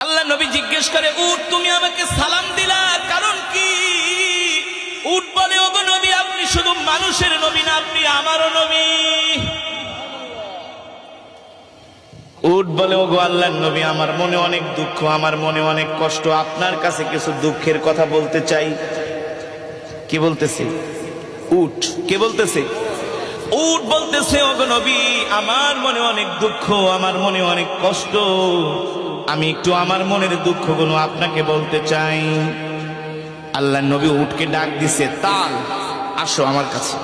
আল্লাহ নবী জিজ্ঞেস করে, উট, তুমি আমাকে সালাম দিলা, কারণ কি? উট বলে, ওগো নবী, আপনি শুধু মানুষের নবী না, আপনি আমারও নবী। উট বলে, ওগো আল্লাহর নবী, আমার মনে অনেক দুঃখ, আমার মনে অনেক কষ্ট, আপনার কাছে কিছু দুঃখের কথা বলতে চাই। কি বলতেছে? উট, কে বলতেছে? উট বলতেছে, ওগো নবী, আমার মনে অনেক দুঃখ, আমার মনে অনেক কষ্ট। আমি একটু আমার মনের দুঃখগুলো আপনাকে বলতে চাই। আল্লাহ নবী উটকে ডাক দিছে, তাল, আসো আমার কাছে।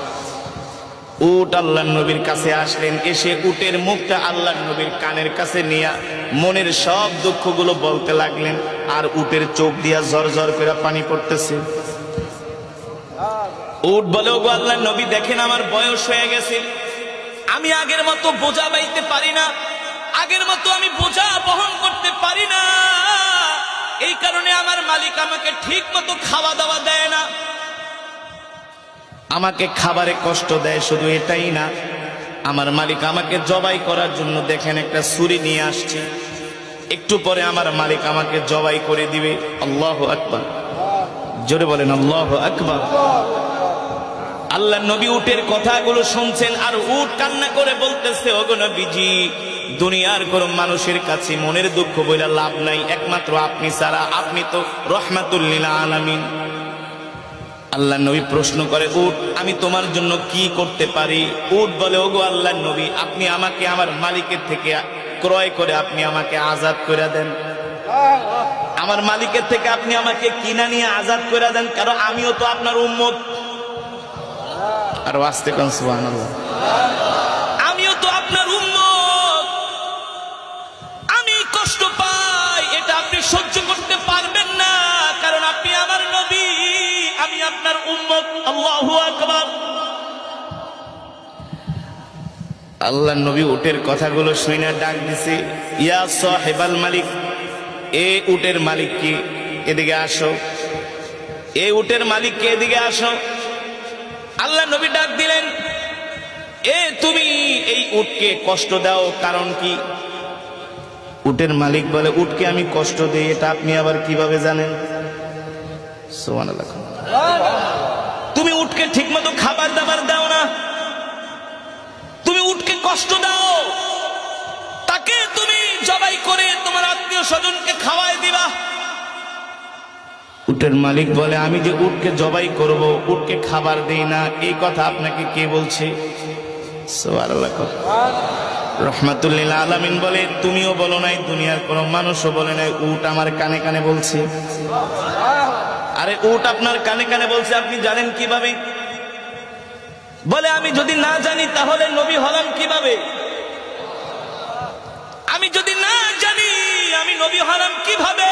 উট আল্লাহ নবীর কাছে আসলেন, এসে উটের মুখটা আল্লাহ নবীর কানের কাছে নিয়ে মনের সব দুঃখগুলো বলতে লাগলেন, আর উটের চোখ দিয়া ঝর ঝর করে পানি পড়তেছে। উট বলে, ওগো আল্লাহ নবী, দেখেন আমার বয়স হয়ে গেছে। আমি আগের মতো বোঝা বাইতে পারি না। আগের মতো আমি বোঝা বহন করতে পারি না। এই কারণে আমার মালিক আমাকে ঠিক মতো খাওয়া দাওয়া দেয় না। আমাকে খাবারে কষ্ট দেয়, শুধু এটাই না। আমার মালিক আমাকে জবাই করার জন্য দেখেন একটা ছুরি নিয়ে আসছে। একটু পরে আমার মালিক আমাকে জবাই করে দিবে। আল্লাহ আকবার। জোরে বলেন, আল্লাহ আকবার। আল্লাহ নবী উটের কথাগুলো শুনছেন আর উট কান্না করে বলতেছে, ওগো নবীজি দুনিয়ার কোন মানুষের কাছে মনের দুঃখ বইলা লাভ নাই। একমাত্র আপনি ছাড়া। আপনি তো রহমাতুল্লিল আলামিন। আল্লাহ নবী প্রশ্ন করে উট আমি তোমার জন্য কি করতে পারি? উট বলে, ওগো আল্লাহ নবী, আপনি আমাকে আমার মালিকের থেকে ক্রয় করে আপনি আমাকে আজাদ করে দেন। আমার মালিকের থেকে আপনি আমাকে কিনা নিয়ে আজাদ করে দেন, কারণ আমিও তো আপনার উম্মত। আর আসতে কোন আল্লাহ নবী উটের কথাগুলো শুনে ডাক দিছে ইয়া সাহেবাল মালিক এ উটের মালিক কি? এদিকে আসো। এ উটের মালিক কে? এদিকে আসো। আল্লাহ নবী ডাক দিলেন এ তুমি এই উটকে কষ্ট দাও কারণ কি? উটের মালিক বলে উটকে আমি কষ্ট দিই এটা আপনি আবার কীভাবে জানেন? সুবহানাল্লাহ। তুমি উটকে ঠিকমতো খাবার দাবার দাও না। কষ্ট দাও। তাকে তুমি জবাই করে তোমার আত্মীয় স্বজনকে খাওয়াই দিবা। উটের মালিক বলে, আমি যে উটকে জবাই করব, উটকে খাবার দেই না। এই কথা আপনাকে কে বলছে। রহমাতুল্লিল আলামিন বলে, তুমিও বলো নাই, দুনিয়ার কোন মানুষও বলে নাই, উট আমার কানে কানে বলছে। আরে উট আপনার কানে কানে বলছে, আপনি জানেন কীভাবে? বলে, আমি যদি না জানি তাহলে নবী হলাম কীভাবে? আমি যদি না জানি আমি নবী হলাম কীভাবে?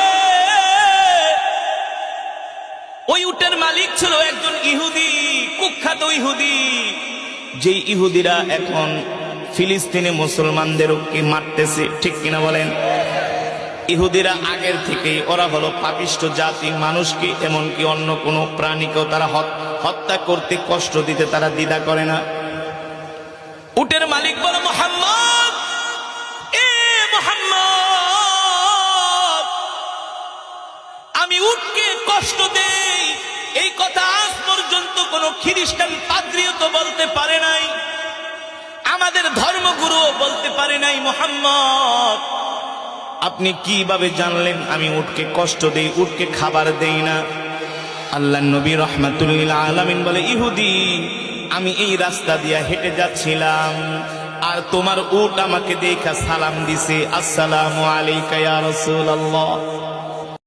ওই উটের মালিক ছিল একজন ইহুদি, কুখ্যাত ইহুদি। যে ইহুদিরা এখন ফিলিস্তিনে মুসলমানদেরকে মারতেছে, ঠিক কিনা বলেন? ইহুদিরা আগের থেকেই, ওরা হলো পাপিষ্ট জাতি, মানুষকে এমনকি অন্য কোনো প্রাণীকেও তারা হত- হত্যা করতে কষ্ট দিতে তারা দ্বিধা করে না। উটের মালিক বলে, মোহাম্মদ, এ মোহাম্মদ, আমি উটকে কষ্ট দেই। এই কথা আজ পর্যন্ত কোন খ্রিস্টান পাদ্রিও তো বলতে পারে নাই। আমাদের ধর্মগুরুও বলতে পারে নাই, মোহাম্মদ। আপনি কীভাবে জানলেন আমি উটকে কষ্ট দেই, উটকে খাবার দেই না? আল্লাহ নবী রহমাতুল্লিল আলমিন বলে, ইহুদি, আমি এই রাস্তা দিয়া হেঁটে যাচ্ছিলাম, আর তোমার উট আমাকে দেখা সালাম দিছে, আসসালামু আলাইকা ইয়া রাসূলুল্লাহ।